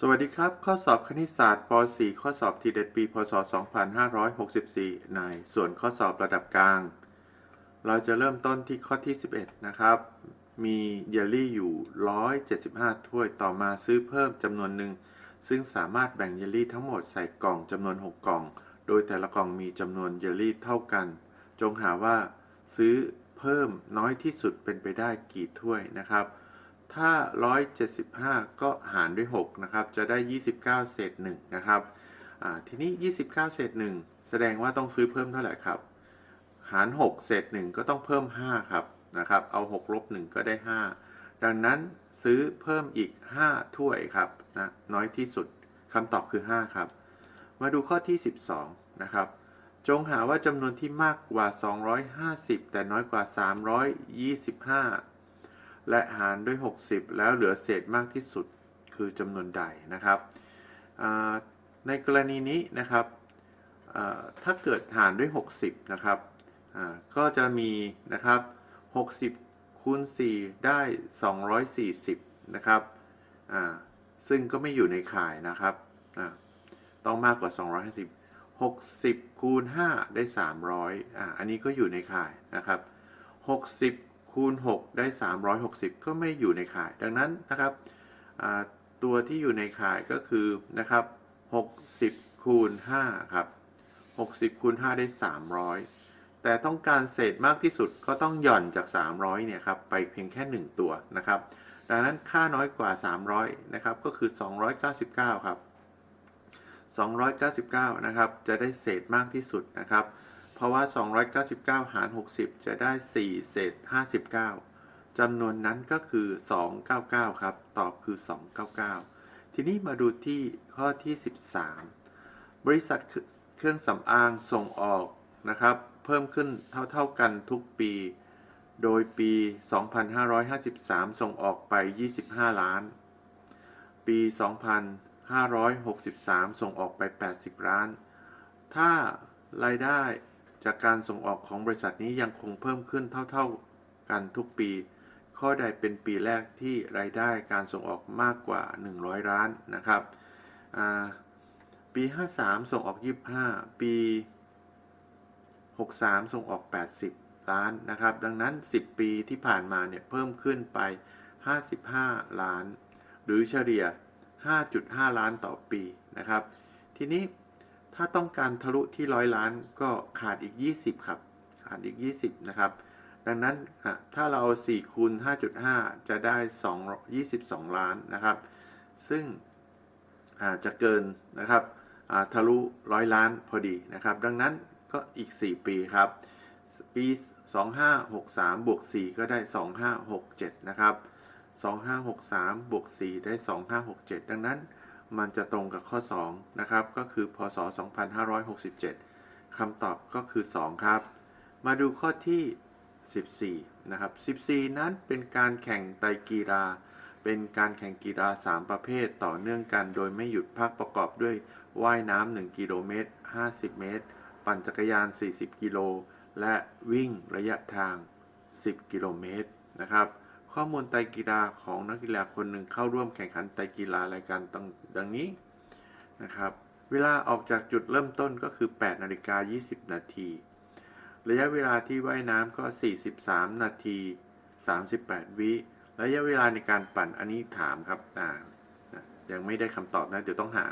สวัสดีครับ ข้อสอบคณิตศาสตร์ป .4 ข้อสอบทีเด็ดปี พศ 2564 ในส่วนข้อสอบระดับกลาง เราจะเริ่มต้นที่ข้อที่ 11 นะครับ มีเยลลี่อยู่ 175 ถ้วยต่อมาซื้อเพิ่มจำนวนหนึ่ง ซึ่งสามารถแบ่งเยลลี่ทั้งหมดใส่กล่องจำนวน 6 กล่อง โดยแต่ละกล่องมีจำนวนเยลลี่เท่ากัน จงหาว่าซื้อเพิ่มน้อยที่สุดเป็นไปได้กี่ถ้วยนะครับ ถ้า 175 ก็หารด้วย 6 นะครับ จะได้ 29 เศษ1นะครับ ทีนี้ 29 เศษ1แสดงว่าต้องซื้อเพิ่มเท่าไหร่ครับ หาร 6 เศษ1ก็ต้องเพิ่ม 5 ครับ นะครับ เอา 6 ลบ 1 ก็ได้ 5 ดังนั้นซื้อเพิ่มอีก 5 ถ้วยครับนะน้อยที่สุดคำตอบคือ 5 ครับ มาดูข้อที่ 12 นะครับ จงหาว่าจำนวนที่มากกว่า 250 แต่น้อยกว่า 325 และหารด้วย 60 แล้วเหลือเศษมากที่สุดคือจำนวนใดนะครับในกรณีนี้นะครับถ้าเกิดหารด้วย 60 นะครับก็จะมีนะครับ 60 คูณ 4 ได้ 240 นะครับซึ่งก็ไม่อยู่ในข่ายนะครับต้องมากกว่า 250 60 คูณ 5 ได้ 300อ่าอันนี้ก็อยู่ในข่ายนะครับ 60 คูณ 6 ได้ 360 ก็ไม่อยู่ในข่าย ดังนั้นนะครับตัวที่อยู่ในข่ายก็คือนะครับ 60 คูณ 5 ครับ 60 คูณ 5 ได้ 300 แต่ต้องการเศษมากที่สุดก็ต้องหย่อนจาก 300 เนี่ยครับไปเพียงแค่ 1 ตัวนะครับ ดังนั้นค่าน้อยกว่า 300 นะครับก็คือ 299 ครับ 299 นะครับ จะได้เศษมากที่สุดนะครับ เพราะว่า 299 หาร 60 จะได้ 4 เศษ 59จำนวนนั้นก็คือ 299 ครับ ตอบคือ 299 ทีนี้มาดูที่ข้อที่ 13 บริษัทเครื่องสำอางส่งออกนะครับ เพิ่มขึ้นเท่าๆกันทุกปี โดยปี 2553 ส่งออกไป 25 ล้าน ปี 2563 ส่งออกไป 80 ล้าน ถ้ารายได้ จากการส่งออกของบริษัทนี้ยังคงเพิ่มขึ้นเท่าๆกันทุกปี ข้อใดเป็นปีแรกที่รายได้การส่งออกมากกว่า 100 ล้านนะครับอ่าปี 53 ส่งออก 25 ปี 63 ส่งออก 80 ล้านนะครับ ดังนั้น 10 ปีที่ผ่านมาเนี่ยเพิ่มขึ้นไป 55 ล้าน หรือเฉลี่ย 5.5 ล้านต่อปีนะครับ ทีนี้ ถ้าต้องการทะลุที่ร้อยล้านก็ขาดอีก 20 ครับ ขาดอีก 20 นะครับ ดังนั้นถ้าเรา4คูณ5.5 จะได้ 2 22 ล้านนะครับ ซึ่งจะเกินนะครับทะลุร้อยล้านพอดีนะครับ ดังนั้นก็อีก 4 ปีครับ ปี 2563บวก4ก็ได้ 2567 นะครับ 2563บวก4ได้ 2567 ดังนั้น มันจะตรงกับข้อ 2 นะครับ ก็คือพศ 2567 คำตอบก็คือ 2 ครับ มาดูข้อที่ 14 นะครับ 14 นั้นเป็นการแข่งไตรกีฬา เป็นการแข่งกีฬา 3 ประเภทต่อเนื่องกัน โดยไม่หยุดพักประกอบด้วยว่ายน้ำ 1 กิโลเมตร 50 เมตร ปั่นจักรยาน 40 กิโล และวิ่งระยะทาง 10 กิโลเมตรนะครับ ข้อมูลไตรกีฬาของนักกีฬาคนหนึ่งเข้าร่วมแข่งขันไตรกีฬารายการต่างดังนี้นะครับ เวลาออกจากจุดเริ่มต้นก็คือ 8 นาฬิกา 20 นาที ระยะเวลาที่ว่ายน้ำก็ 43 นาที 38 วิ ระยะเวลาในการปั่นอันนี้ถามครับอ่ายังไม่ได้คำตอบนะ เดี๋ยวต้องหา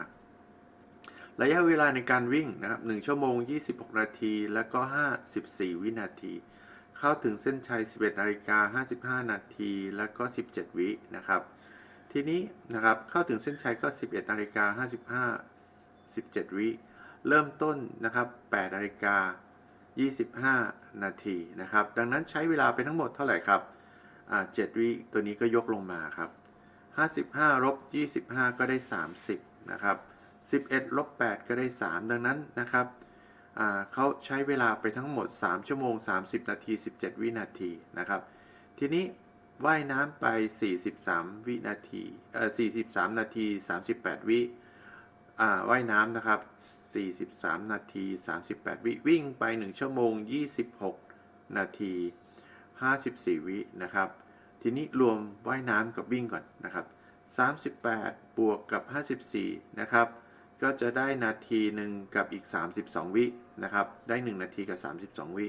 ระยะเวลาในการวิ่งนะครับ 1 ชั่วโมง 26 นาที แล้วก็ 54 วินาที เข้าถึงเส้นชัย 11นาฬิกา55 นาที แล้วก็ 17 วินะครับ ทีนี้นะครับเข้าถึงเส้นชัยก็ 11นาฬิกา55 17 วิเริ่มต้นนะครับ8นาฬิกา25 นาทีนะครับ ดังนั้นใช้เวลาไปทั้งหมดเท่าไหร่ครับอ่า7วิตัวนี้ก็ยกลงมาครับ 55ลบ25 ก็ได้ 30นะครับ11ลบ8ก็ได้ 3 ดังนั้นนะครับ เขาใช้เวลาไปทั้งหมด 3 ชั่วโมง 30 นาที 17 วินาทีนะครับ ทีนี้ว่ายน้ำไป 43 วินาทีเอ่อ43 นาที 38 วิอ่าว่ายน้ำนะครับ 43 นาที 38 วิวิ่งไป 1 ชั่วโมง 26 นาที 54 วินะครับ ทีนี้รวมว่ายน้ำกับวิ่งก่อนนะครับ 38 บวกกับ 54 นะครับ ก็จะได้นาทีหนึ่งกับอีก 32 วินะครับ ได้ 1 นาทีกับ 32 วิ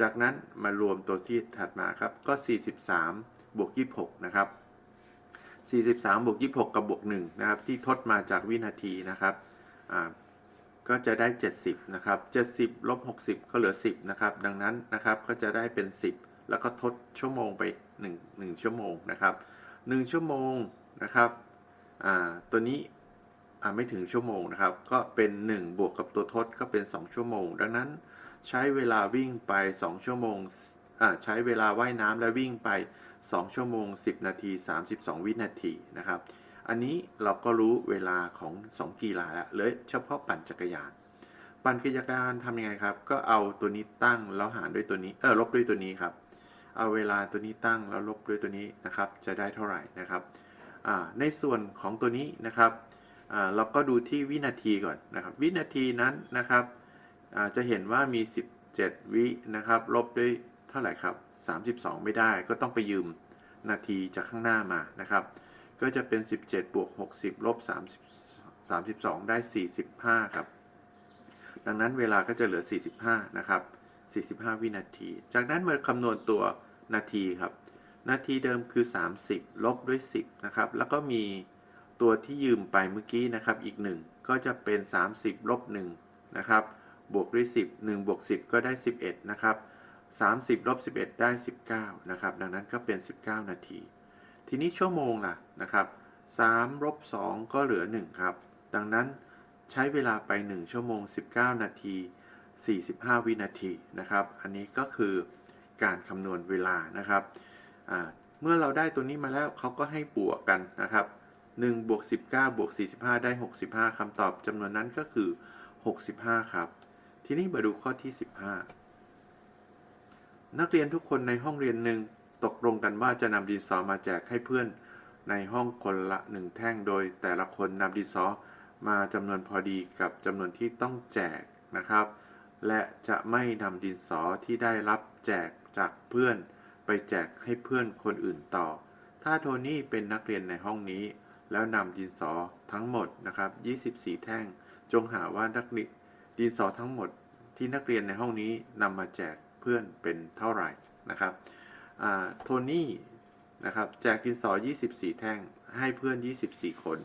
จากนั้นมารวมตัวที่ถัดมาครับ ก็ 43 บวก 26 นะครับ 43 บวก 26 กับบวก 1 นะครับ ที่ทดมาจากวินาทีนะครับ ก็จะได้ 70 นะครับ 70 ลบ 60 ก็เหลือ 10 นะครับ ดังนั้นนะครับ ก็จะได้เป็น 10 แล้วก็ทดชั่วโมงไป 1 1 ชั่วโมงนะครับ 1 ชั่วโมงนะครับตัวนี้ ไม่ถึงชั่วโมงนะครับ ก็เป็น 1 บวกกับตัวทดก็เป็น 2 ชั่วโมง ดังนั้นใช้เวลาวิ่งไป 2 ชั่วโมงใช้เวลาว่ายน้ำและวิ่งไป 2 ชั่วโมง 10 นาที 32 วินาทีนะครับ อันนี้เราก็รู้เวลาของ 2 กีฬาแล้วเลยเฉพาะปั่นจักรยาน ปั่นจักรยานทำยังไงครับ ก็เอาตัวนี้ตั้งแล้วหารด้วยตัวนี้เออลบด้วยตัวนี้ครับ เอาเวลาตัวนี้ตั้งแล้วลบด้วยตัวนี้นะครับ จะได้เท่าไหร่นะครับในส่วนของตัวนี้นะครับ เราก็ดูที่วินาทีก่อนนะครับ วินาทีนั้นนะครับจะเห็นว่ามี 17 วินะครับลบด้วยเท่าไหร่ครับ 32 ไม่ได้ก็ต้องไปยืมนาทีจากข้างหน้ามานะครับ ก็จะเป็น 17 บวก 60 ลบ 30 32 ได้ 45 ครับ ดังนั้นเวลาก็จะเหลือ 45 นะครับ 45 วินาที จากนั้นมาคำนวณตัวนาทีครับ นาทีเดิมคือ 30 ลบด้วย 10 นะครับ แล้วก็มี ตัวที่ยืมไปเมื่อกี้นะครับอีก 1 ก็จะเป็น 30ลบ1นะครับบวกด้วย 10 1บวก10 ก็ได้ 11นะครับ30ลบ11 ได้ 19นะครับดังนั้นก็เป็น 19 นาที ทีนี้ชั่วโมงล่ะนะครับ3ลบ2ก็เหลือ 1 ครับ ดังนั้นใช้เวลาไป 1 ชั่วโมง 19 นาที 45 วินาทีนะครับ อันนี้ก็คือการคำนวณเวลานะครับ เมื่อเราได้ตัวนี้มาแล้วเขาก็ให้บวกกันนะครับ 1บวก19บวก45 ได้ 65คำตอบจำนวนนั้นก็คือ 65 ครับ ทีนี้มาดูข้อที่ 15 นักเรียนทุกคนในห้องเรียนหนึ่งตกลงกันว่าจะนำดินสอมาแจกให้เพื่อนในห้องคนละหนึ่งแท่งโดยแต่ละคนนำดินสอมาจำนวนพอดีกับจำนวนที่ต้องแจกนะครับ และจะไม่นำดินสอที่ได้รับแจกจากเพื่อน ไปแจกให้เพื่อนคนอื่นต่อ ถ้าโทนี่เป็นนักเรียนในห้องนี้ แล้วนำดินสอทั้งหมดนะครับ 24 แท่ง จงหาว่านักเรียนดินสอทั้งหมดที่นักเรียนในห้องนี้นำมาแจกเพื่อนเป็นเท่าไหร่นะครับโทนี่นะครับแจกดินสอ 24 แท่งให้เพื่อน 24 คน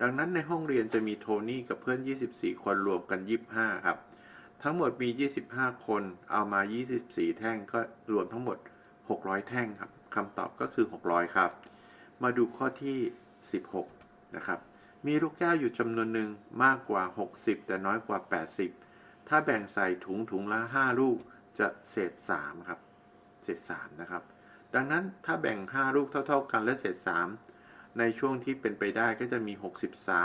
ดังนั้นในห้องเรียนจะมีโทนี่กับเพื่อน 24 คนรวมกัน 25 ครับ ทั้งหมดมี 25 คนเอามา 24 แท่งก็รวมทั้งหมด 600 แท่งครับคำตอบก็คือ 600 ครับ มาดูข้อที่ 16นะครับมีลูกแก้วอยู่จำนวนหนึ่งมากกว่า 60 แต่น้อยกว่า 80 ถ้าแบ่งใส่ถุงถุงละ 5 ลูกจะเศษ3ครับเศษ3นะครับ ดังนั้นถ้าแบ่ง 5 ลูกเท่า ๆ กันและเศษ 3 ในช่วงที่เป็นไปได้ก็จะมี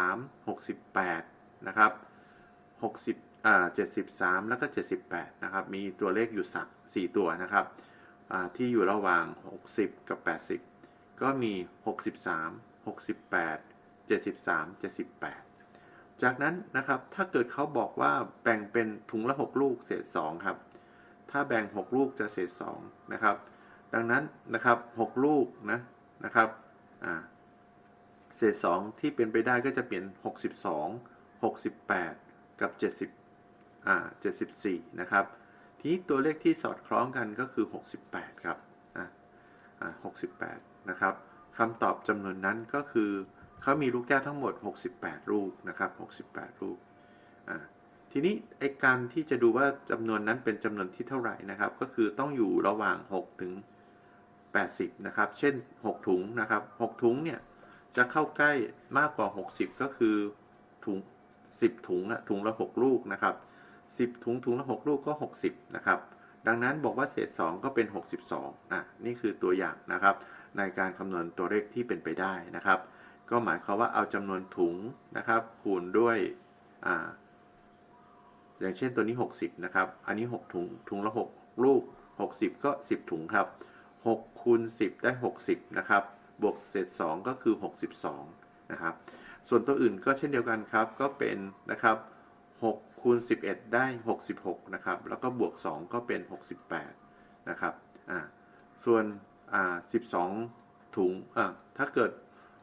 63 68นะครับ60อ่า73 แล้วก็ 78นะครับมีตัวเลขอยู่สัก4ตัวนะครับที่อยู่ระหว่าง 60 กับ 80 ก็มี 63 68 73 78 จากนั้นนะครับถ้าเกิดเขาบอกว่าแบ่งเป็นถุงละ 6 ลูกเศษ2ครับ ถ้าแบ่ง 6 ลูกจะเศษ2นะครับ ดังนั้นนะครับ 6 ลูกนะนะครับเศษ 2 ที่เป็นไปได้ก็จะเปลี่ยน 62 68 กับ 70อ่า74 นะครับทีนี้ตัวเลขที่สอดคล้องกันก็คือ 68 ครับอ่า68 นะครับ คำตอบจำนวนนั้นก็คือเขามีลูกแก้วทั้งหมด 68 ลูกนะครับ 68 ลูกอ่าทีนี้ไอการที่จะดูว่าจำนวนนั้นเป็นจำนวนที่เท่าไหร่นะครับ ก็คือต้องอยู่ระหว่าง 6 ถึง 80 นะครับ เช่น 6 ถุงนะครับ 6 ถุงเนี่ยจะเข้าใกล้มากกว่า 60 ก็คือถุง 10 ถุงอะถุงละ 6 ลูกนะครับ 10 ถุงถุงละ 6 ลูกก็ 60 นะครับ ดังนั้นบอกว่าเศษ 2 ก็เป็น 62อะนี่คือตัวอย่างนะครับ ในการคำนวณตัวเลขที่เป็นไปได้นะครับ ก็หมายความว่าเอาจำนวนถุงนะครับ คูณด้วยอ่าอย่างเช่นตัวนี้ 60 นะครับ อันนี้ 6 ถุง ถุงละ 6 ลูก 60 ก็ 10 ถุงครับ 6 คูณ 10 ได้ 60 นะครับ บวกเศษ 2 ก็คือ 62 นะครับ ส่วนตัวอื่นก็เช่นเดียวกันครับ ก็เป็นนะครับ 6 คูณ 11 ได้ 66 นะครับ แล้วก็บวก 2 ก็เป็น 68 นะครับ อ่า ส่วน อ่า12ถุงอ่าถ้าเกิด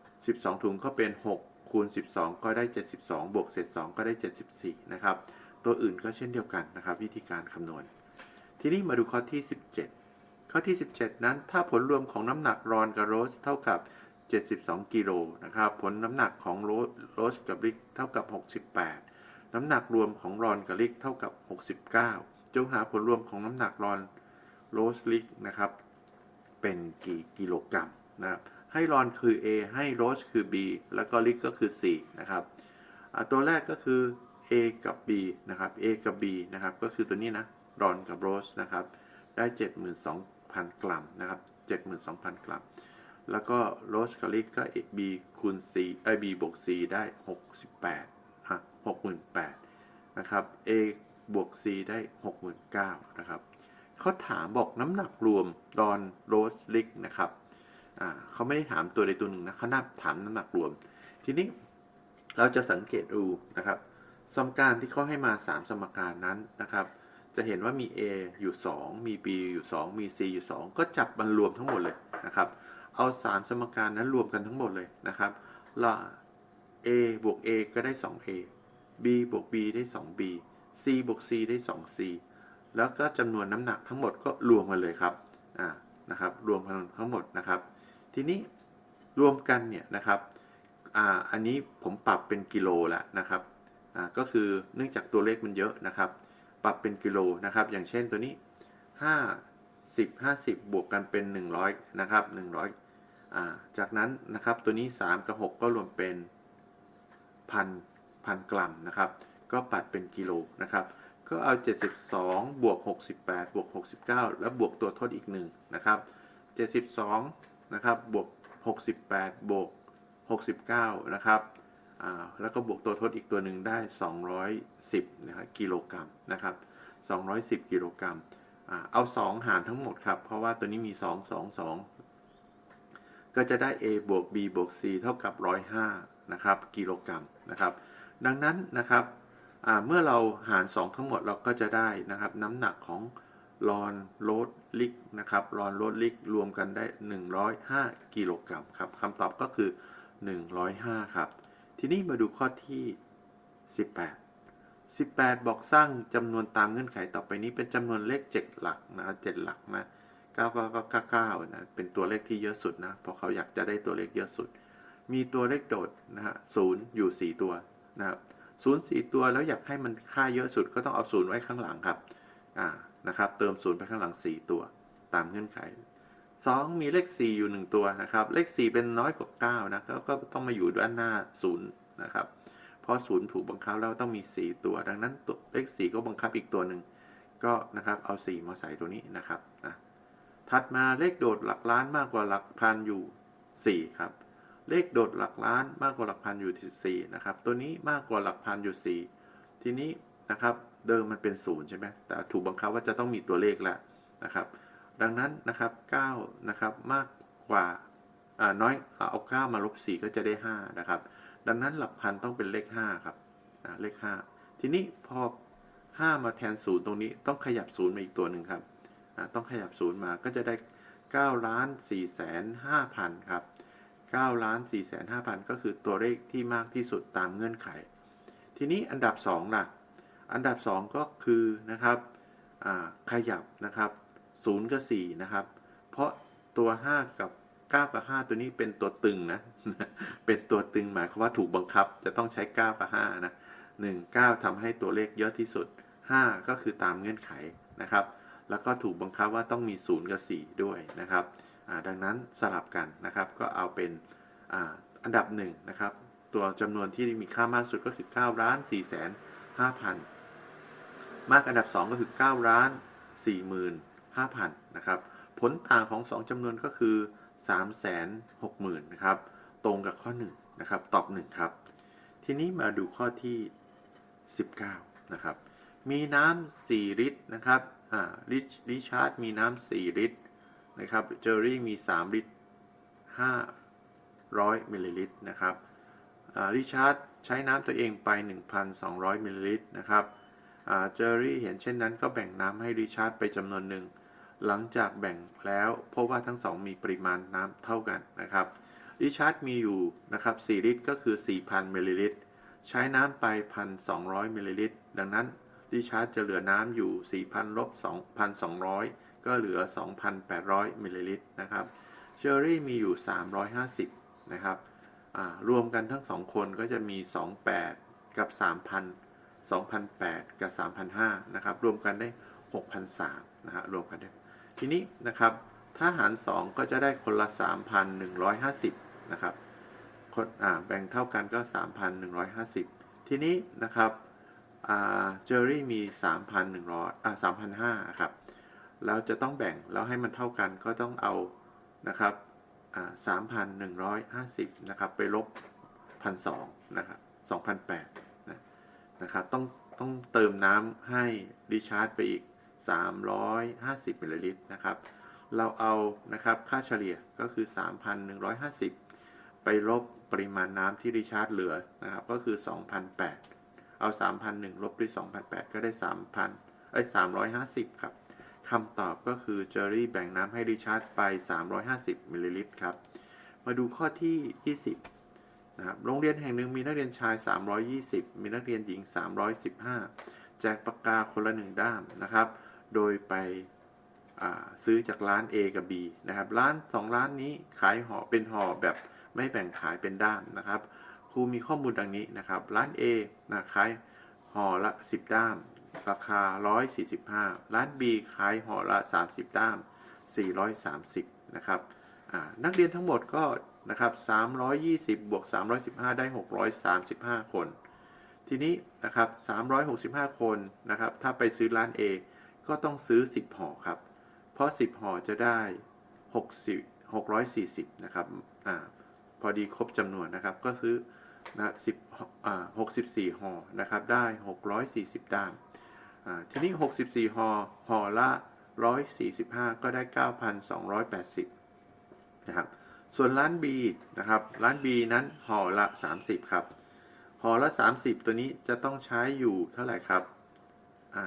12ถุงก็เป็น6คูณ12ก็ได้72บวกเศษ2ก็ได้74นะครับ ตัวอื่นก็เช่นเดียวกันนะครับ วิธีการคำนวณ ทีนี้มาดูข้อที่17ข้อที่ 17 นั้น ถ้าผลรวมของน้ำหนักรอนกับโรสเท่ากับ 72 กิโลนะครับ ผลน้ำหนักของโรสโรสกับริกเท่ากับ 68 น้ำหนักรวมของรอนกับริกเท่ากับ 69 จงหาผลรวมของน้ำหนักรอนโรสลิกนะครับ เป็นกี่กิโลกรัมนะครับให้รอนคือ A ให้โรสคือ B แล้วก็ลิกก็คือ C นะครับตัวแรกก็คือ A กับ B นะครับ A กับ B นะครับก็คือตัวนี้นะรอนกับโรสนะครับได้ 72,000 กรัมนะครับ72,000 กรัม แล้วก็โรสกับลิกก็ B คูณ C ไอ B บวก C ได้ 68ฮะ68,000นะครับ A บวก C ได้ 69,000นะครับ เขาถามบอกน้ำหนักรวมรอนโรสลิกนะครับเขาไม่ได้ถามตัวใดตัวหนึ่งนะเขานับถามน้ำหนักรวม ทีนี้เราจะสังเกตดูนะครับ สมการที่เขาให้มา 3 สมการนั้นนะครับ จะเห็นว่ามี A อยู่ 2 มี B อยู่ 2 มี C อยู่ 2 ก็จับมันรวมทั้งหมดเลยนะครับ เอา 3 สมการนั้นรวมกันทั้งหมดเลยนะครับละ A บวก A ก็ได้ 2A B บวก B ได้ 2B C บวก C ได้ 2C แล้วก็จำนวนน้ำหนักทั้งหมดก็รวมกันเลยครับอ่านะครับรวมกันทั้งหมดนะครับ ทีนี้รวมกันเนี่ยนะครับอ่าอันนี้ผมปรับเป็นกิโลล้วนะครับอ่าก็คือเนื่องจากตัวเลขมันเยอะนะครับ ปรับเป็นกิโลนะครับ อย่างเช่นตัวนี้ 5 10 50 บวกกันเป็น 100นะครับ100อ่าจากนั้นนะครับตัวนี้ 3 กับ 6 ก็รวมเป็นพันพันกรัมนะครับ ก็ปัดเป็นกิโลนะครับ ก็เอา 72 บวก 68 บวก 69 แล้วบวกตัวทดอีกหนึ่งนะครับ 72 นะครับ บวก 68 บวก 69 นะครับอ่าแล้วก็บวกตัวทดอีกตัวหนึ่งได้ 210นะครับกิโลกรัมนะครับ 210 กิโลกรัมอ่าเอา 2 หารทั้งหมดครับ เพราะว่าตัวนี้มี 2 2 2 ก็จะได้ a บวก b บวก c เท่ากับ 105 นะครับ กิโลกรัมนะครับ ดังนั้นนะครับ เมื่อเราหาร 2 ทั้งหมดเราก็จะได้นะครับน้ำหนักของรอนโรดลิกนะครับรอนโรดลิกรวมกันได้ 105 กิโลกรัมครับคำตอบก็คือ 105 ครับ ทีนี้มาดูข้อที่ 18 18 บอกสร้างจำนวนตามเงื่อนไขต่อไปนี้เป็นจำนวนเลข 7 หลักนะ7หลักนะ9999นะเป็นตัวเลขที่เยอะสุดนะเพราะเขาอยากจะได้ตัวเลขเยอะสุด มีตัวเลขโดดนะฮะศูนย์อยู่ 4 ตัวนะครับ ศูนย์สี่ตัวแล้วอยากให้มันค่าเยอะสุดก็ต้องเอาศูนย์ไว้ข้างหลังครับอ่านะครับเติมศูนย์ไปข้างหลัง 4 ตัวตามเงื่อนไข 2 มีเลข 4 อยู่ 1 ตัวนะครับ เลข 4 เป็นน้อยกว่า9นะก็ก็ต้องมาอยู่ด้านหน้า0นะครับเพราะ0ถูกบังคับแล้วต้องมี 4 ตัว ดังนั้นตัวเลข 4 ก็บังคับอีกตัวหนึ่งก็นะครับเอา 4 มาใส่ตัวนี้นะครับนะถัดมาเลขโดดหลักล้านมากกว่าหลักพันอยู่ 4 ครับ เลขโดดหลักล้านมากกว่าหลักพันอยู่4นะครับ ตัวนี้มากกว่าหลักพันอยู่ 4 ทีนี้นะครับ เดิมมันเป็น0ใช่ไหมแต่ถูกบังคับว่าจะต้องมีตัวเลขแล้วนะครับ ดังนั้นนะครับ9นะครับมากกว่าอ่าน้อยเอา 9 มาลบ 4 ก็จะได้ 5 นะครับ ดังนั้นหลักพันต้องเป็นเลข 5 ครับเลข 5 ทีนี้พอ 5 มาแทน0ตรงนี้ต้องขยับ0มาอีกตัวหนึ่งครับต้องขยับ0มาก็จะได้9ล้าน4แสน5พันครับ 9ล้าน4แสน5พันก็คือตัวเลขที่มากที่สุดตามเงื่อนไข ทีนี้อันดับ2ล่ะ อันดับ 2 ก็คือนะครับขยับนะครับ0กับ4นะครับ เพราะตัว 5 กับ 9 กับ 5 ตัวนี้เป็นตัวตึงนะ เป็นตัวตึงหมายความว่าถูกบังคับจะต้องใช้ 9 กับ 5 นะ 1 9ทำให้ตัวเลขเยอะที่สุด 5 ก็คือตามเงื่อนไขนะครับ แล้วก็ถูกบังคับว่าต้องมี 0 กับ 4 ด้วยนะครับ ดังนั้นสลับกันนะครับ ก็เอาเป็นอ,อันดับ1นนะครับ ตัวจำนวนที่มีค่ามากสุดก็คือ9ล้าน4แสน5พันมากอันดับ 2 ก็คือ9ล้าน45,000นะครับ ผลต่างของ 2จำนวนก็คือ 360,000นะครับ ตรงกับข้อ 1 นะครับ ตอบ 1 ครับ ทีนี้มาดูข้อที่ 19 นะครับ มีน้ำ4ลิตรนะครับ อ่าริชริชาร์ดมีน้ำ4ลิตร นะครับเจอรี่มี 3 ลิตร 500มิลลิลิตรนะครับริชาร์ดใช้น้ำตัวเองไป 1,200มิลลิลิตรนะครับเจอรี่เห็นเช่นนั้นก็แบ่งน้ำให้ริชาร์ดไปจำนวนหนึ่ง หลังจากแบ่งแล้วพบว่าทั้งสองมีปริมาณน้ำเท่ากันนะครับดิชาร์จมีอยู่นะครับ4ลิตรก็คือ 4,000มิลลิลิตรใช้น้ำไป 1,200มิลลิลิตรดังนั้นดิชาร์จจะเหลือน้ำอยู่ 4,000ลบ2,200 ก็เหลือ 2,800มิลลิลิตรนะครับเชอรี่มีอยู่ 350 นะครับรวมกันทั้ง2คนก็จะมี 28 กับ 3,000 2,008 กับ3,500นะครับ รวมกันได้ 6,003นะฮะรวมกันได้ ทีนี้นะครับถ้าหาร 2 ก็จะได้คนละ 3,150 นะครับคนแบ่งเท่ากันก็ 3,150 ทีนี้นะครับเจอรี่มี 3,100อ่า3,500ครับ แล้วจะต้องแบ่งแล้วให้มันเท่ากันก็ต้องเอานะครับสามพันหนึ่งร้อ่า3,150นะครับไปลบ1,200นะครับ2,008นะนะครับต้องต้องเติมน้ำให้รีชาร์จไปอีก 350มิลลิลิตรนะครับ เราเอานะครับค่าเฉลี่ยก็คือ 3,150 ไปลบปริมาณน้ำที่รีชาร์จเหลือนะครับก็คือ 2,008 เอา 3,001ลบด้วย2,008 ก็ได้ 3,000เอ้ย350 ครับ คำตอบก็คือเจอรี่แบ่งน้ำให้รีชาร์จไป 350มิลลิลิตรครับ มาดูข้อที่ 20นะครับโรงเรียนแห่งหนึ่งมีนักเรียนชาย 320 มีนักเรียนหญิง 315 แจกปากกาคนละหนึ่งด้ามนะครับ โดยไปซื้อจากร้าน A กับ B นะครับ ร้านสองร้านนี้ขายห่อเป็นห่อแบบไม่แบ่งขายเป็นด้ามนะครับ ครูมีข้อมูลดังนี้นะครับ ร้าน A นะขายห่อละ 10 ด้าม ราคา 145 ร้าน B ขายห่อละ 30ด้าม 430 นะครับนักเรียนทั้งหมดก็นะครับ320 บวก 315 ได้ 635 คน ทีนี้นะครับ 365 คนนะครับ ถ้าไปซื้อร้าน A ก็ต้องซื้อ 10 ห่อครับ เพราะ 10 ห่อจะได้ 60 640 นะครับอ่าพอดีครบจำนวนนะครับ ก็ซื้อนะ10อ่า64 ห่อนะครับ ได้ 640ด้ามอ่า ทีนี้ 64ห่อห่อละ 145 ก็ได้ 9,280 นะครับ ส่วนร้าน B นะครับ ร้าน B นั้นห่อละ 30 ครับห่อละ 30 ตัวนี้จะต้องใช้อยู่เท่าไหร่ครับอ่า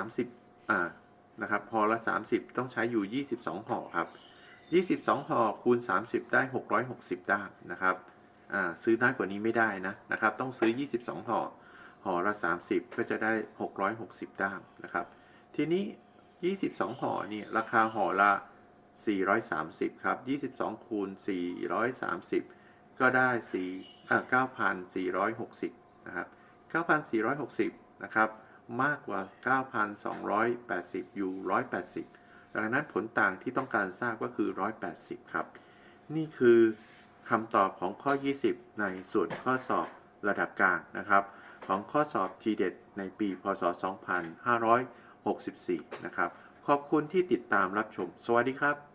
30อ่านะครับห่อละ 30 ต้องใช้อยู่ 22ห่อครับ 22ห่อคูณ 30 ได้ 660 ด้ามนะครับอ่าซื้อน้อยกว่านี้ไม่ได้นะนะครับ ต้องซื้อ 22ห่อ ห่อละ 30 ก็จะได้ 660 ด้ามนะครับ ทีนี้ 22 ห่อเนี่ยราคาห่อละ 430 ครับ 22 คูณ 430 ก็ได้4อ่า9,460 นะครับ 9,460 นะครับ มากกว่า 9,280 อยู่ 180 ดังนั้นผลต่างที่ต้องการทราบก็คือ 180 ครับ นี่คือคำตอบของข้อ 20 ในส่วนข้อสอบระดับกลางนะครับ ของข้อสอบทีเด็ดในปี พศ 2564 นะครับ ขอบคุณที่ติดตามรับชม สวัสดีครับ